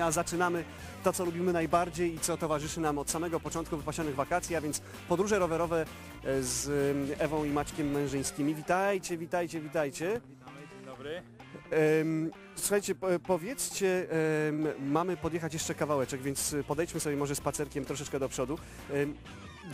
a zaczynamy to, co lubimy najbardziej i co towarzyszy nam od samego początku wypasionych wakacji, a więc podróże rowerowe e, z em, Ewą i Maćkiem Mężyńskimi. Witajcie, witajcie, witajcie. Dzień dobry. Słuchajcie, po- powiedzcie, mamy podjechać jeszcze kawałeczek, więc podejdźmy sobie może spacerkiem troszeczkę do przodu.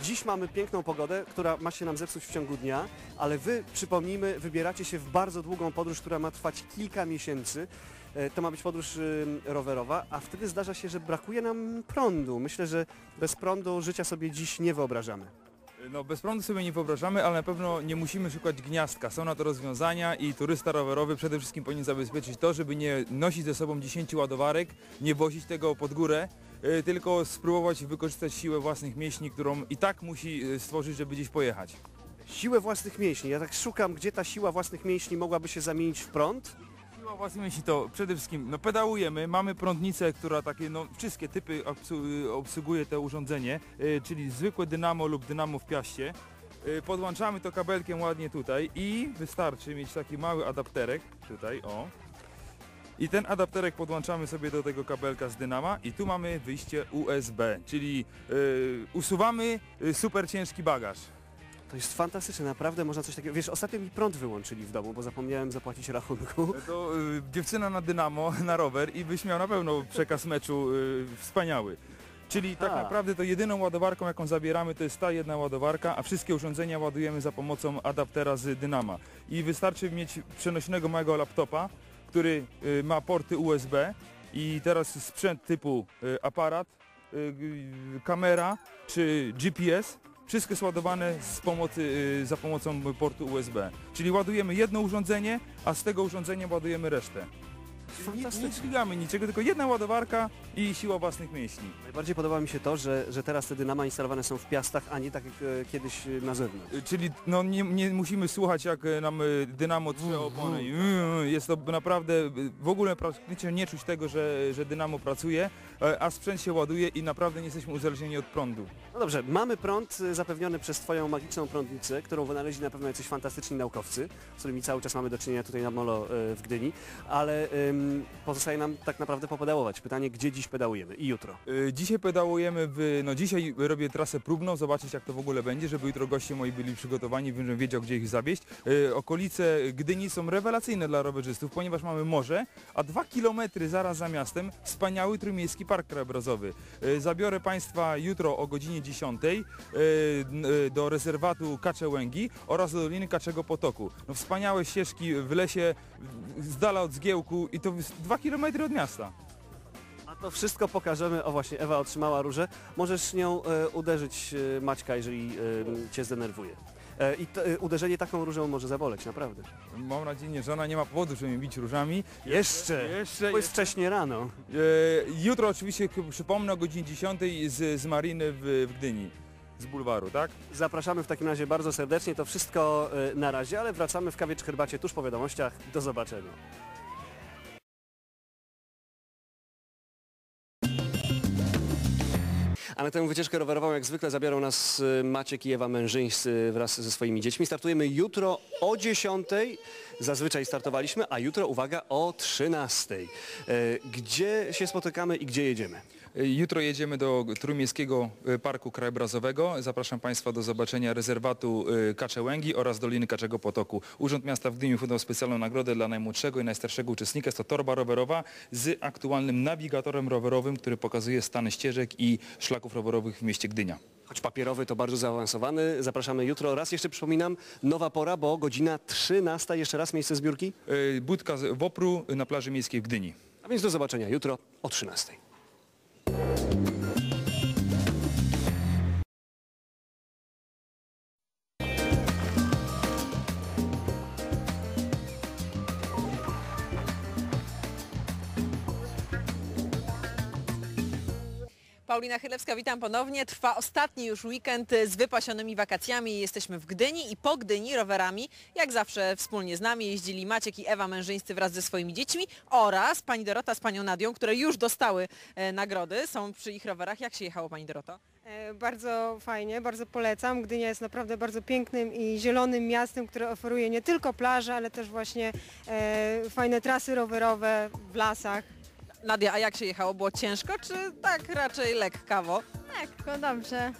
Dziś mamy piękną pogodę, która ma się nam zepsuć w ciągu dnia, ale wy, przypomnijmy, wybieracie się w bardzo długą podróż, która ma trwać kilka miesięcy. E, To ma być podróż rowerowa, a wtedy zdarza się, że brakuje nam prądu. Myślę, że bez prądu życia sobie dziś nie wyobrażamy. No bez prądu sobie nie wyobrażamy, ale na pewno nie musimy szukać gniazdka. Są na to rozwiązania i turysta rowerowy przede wszystkim powinien zabezpieczyć to, żeby nie nosić ze sobą 10 ładowarek, nie wozić tego pod górę, y, tylko spróbować wykorzystać siłę własnych mięśni, którą i tak musi y, stworzyć, żeby gdzieś pojechać. Siłę własnych mięśni. Ja tak szukam, gdzie ta siła własnych mięśni mogłaby się zamienić w prąd. Własnych mięśni to przede wszystkim no pedałujemy, mamy prądnicę, która takie no wszystkie typy obsługuje to urządzenie, y, czyli zwykłe dynamo lub dynamo w piaście. Y, Podłączamy to kabelkiem ładnie tutaj i wystarczy mieć taki mały adapterek tutaj, o. I ten adapterek podłączamy sobie do tego kabelka z dynama i tu mamy wyjście USB, czyli y, usuwamy y, super ciężki bagaż. To jest fantastyczne, naprawdę można coś takiego... Wiesz, ostatnio mi prąd wyłączyli w domu, bo zapomniałem zapłacić rachunku. To y, dziewczyna na dynamo, na rower i byś miał na pewno przekaz meczu y, wspaniały. Czyli tak A. naprawdę to jedyną ładowarką jaką zabieramy to jest ta jedna ładowarka, a wszystkie urządzenia ładujemy za pomocą adaptera z dynama. I wystarczy mieć przenośnego małego laptopa, który y, ma porty USB i teraz sprzęt typu y, aparat, y, y, kamera czy GPS wszystko jest ładowane pomocy, y, za pomocą portu USB. Czyli ładujemy jedno urządzenie, a z tego urządzenia ładujemy resztę. Nie, nie Fantastycznie. dźwigamy niczego, tylko jedna ładowarka i siła własnych mięśni. Najbardziej podoba mi się to, że, że teraz te dynama instalowane są w piastach, a nie tak jak e, kiedyś e, na zewnątrz. Y, Czyli no, nie, nie musimy słuchać jak e, nam dynamo trze opony. i, y, y, Jest to naprawdę, w ogóle praktycznie nie czuć tego, że, że dynamo pracuje, e, a sprzęt się ładuje i naprawdę nie jesteśmy uzależnieni od prądu. No dobrze, mamy prąd e, zapewniony przez Twoją magiczną prądnicę, którą wynaleźli na pewno jacyś fantastyczni naukowcy, z którymi cały czas mamy do czynienia tutaj na Molo e, w Gdyni, ale pozostaje nam tak naprawdę popedałować. Pytanie, gdzie dziś pedałujemy i jutro. Y, Dzisiaj pedałujemy w, no dzisiaj robię trasę próbną, zobaczyć jak to w ogóle będzie, żeby jutro goście moi byli przygotowani, żebym wiedział gdzie ich zawieźć. Y, Okolice Gdyni są rewelacyjne dla rowerzystów, ponieważ mamy morze, a dwa kilometry zaraz za miastem wspaniały Trójmiejski Park Krajobrazowy. Y, Zabiorę Państwa jutro o godzinie 10 y, do rezerwatu Kaczełęgi oraz do Doliny Kaczego Potoku. No wspaniałe ścieżki w lesie, z dala od zgiełku i to jest dwa kilometry od miasta. A to wszystko pokażemy. O właśnie, Ewa otrzymała różę. Możesz nią e, uderzyć e, Maćka, jeżeli e, Cię zdenerwuje. E, I to, e, uderzenie taką różą może zaboleć, naprawdę. Mam nadzieję, że ona nie ma powodu, żeby mnie bić różami. Jeszcze! Jeszcze, Bo jest wcześnie rano. E, jutro oczywiście k- przypomnę o godzinie 10 z, z Mariny w, w Gdyni. Z bulwaru, tak? Zapraszamy w takim razie bardzo serdecznie. To wszystko e, na razie, ale wracamy w kawie czy herbacie tuż po wiadomościach. Do zobaczenia. A na tę wycieczkę rowerową jak zwykle zabiorą nas e, Maciek i Ewa Mężyńscy wraz ze swoimi dziećmi. Startujemy jutro o 10. Zazwyczaj startowaliśmy, a jutro, uwaga, o 13. E, Gdzie się spotykamy i gdzie jedziemy? E, Jutro jedziemy do Trójmiejskiego e, Parku Krajobrazowego. Zapraszam Państwa do zobaczenia rezerwatu Kaczełęgi oraz Doliny Kaczego Potoku. Urząd Miasta w Gdyni wydał specjalną nagrodę dla najmłodszego i najstarszego uczestnika. Jest to torba rowerowa z aktualnym nawigatorem rowerowym, który pokazuje stany ścieżek i szlaków rowerowych w mieście Gdynia. Choć papierowy to bardzo zaawansowany. Zapraszamy jutro. Raz jeszcze przypominam, nowa pora, bo godzina 13. Jeszcze raz miejsce zbiórki. E, Budka z Wopru na plaży miejskiej w Gdyni. A więc do zobaczenia jutro o 13. Paulina Chylewska, witam ponownie. Trwa ostatni już weekend z wypasionymi wakacjami. Jesteśmy w Gdyni i po Gdyni rowerami, jak zawsze wspólnie z nami, jeździli Maciek i Ewa Mężyńscy wraz ze swoimi dziećmi oraz pani Dorota z panią Nadią, które już dostały e, nagrody, są przy ich rowerach. Jak się jechało pani Doroto? E, Bardzo fajnie, bardzo polecam. Gdynia jest naprawdę bardzo pięknym i zielonym miastem, które oferuje nie tylko plaże, ale też właśnie e, fajne trasy rowerowe w lasach. Nadia, a jak się jechało? Było ciężko, czy tak raczej lekkawo? Lekko, dobrze.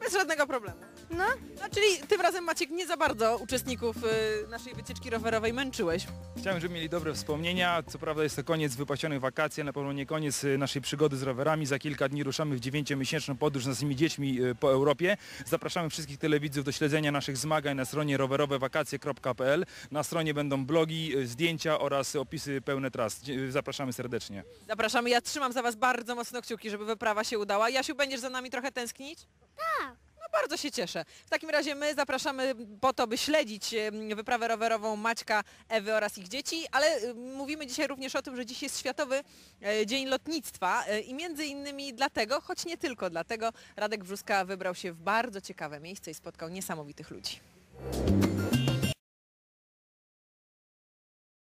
Bez żadnego problemu. No. No, czyli tym razem Maciek nie za bardzo uczestników y, naszej wycieczki rowerowej męczyłeś. Chciałem, żeby mieli dobre wspomnienia. Co prawda jest to koniec wypasionych wakacji, na pewno nie koniec y, naszej przygody z rowerami. Za kilka dni ruszamy w dziewięciomiesięczną podróż z naszymi dziećmi y, po Europie. Zapraszamy wszystkich telewidzów do śledzenia naszych zmagań na stronie rowerowewakacje.pl. Na stronie będą blogi, y, zdjęcia oraz opisy pełne tras. Dzie- Zapraszamy serdecznie. Zapraszamy, ja trzymam za Was bardzo mocno kciuki, żeby wyprawa się udała. Jasiu, będziesz za nami trochę tęsknić? Tak. Bardzo się cieszę. W takim razie my zapraszamy po to, by śledzić wyprawę rowerową Maćka, Ewy oraz ich dzieci, ale em, mówimy dzisiaj również o tym, że dziś jest Światowy e, Dzień Lotnictwa e, i między innymi dlatego, choć nie tylko dlatego, Radek Brzuska wybrał się w bardzo ciekawe miejsce i spotkał niesamowitych ludzi.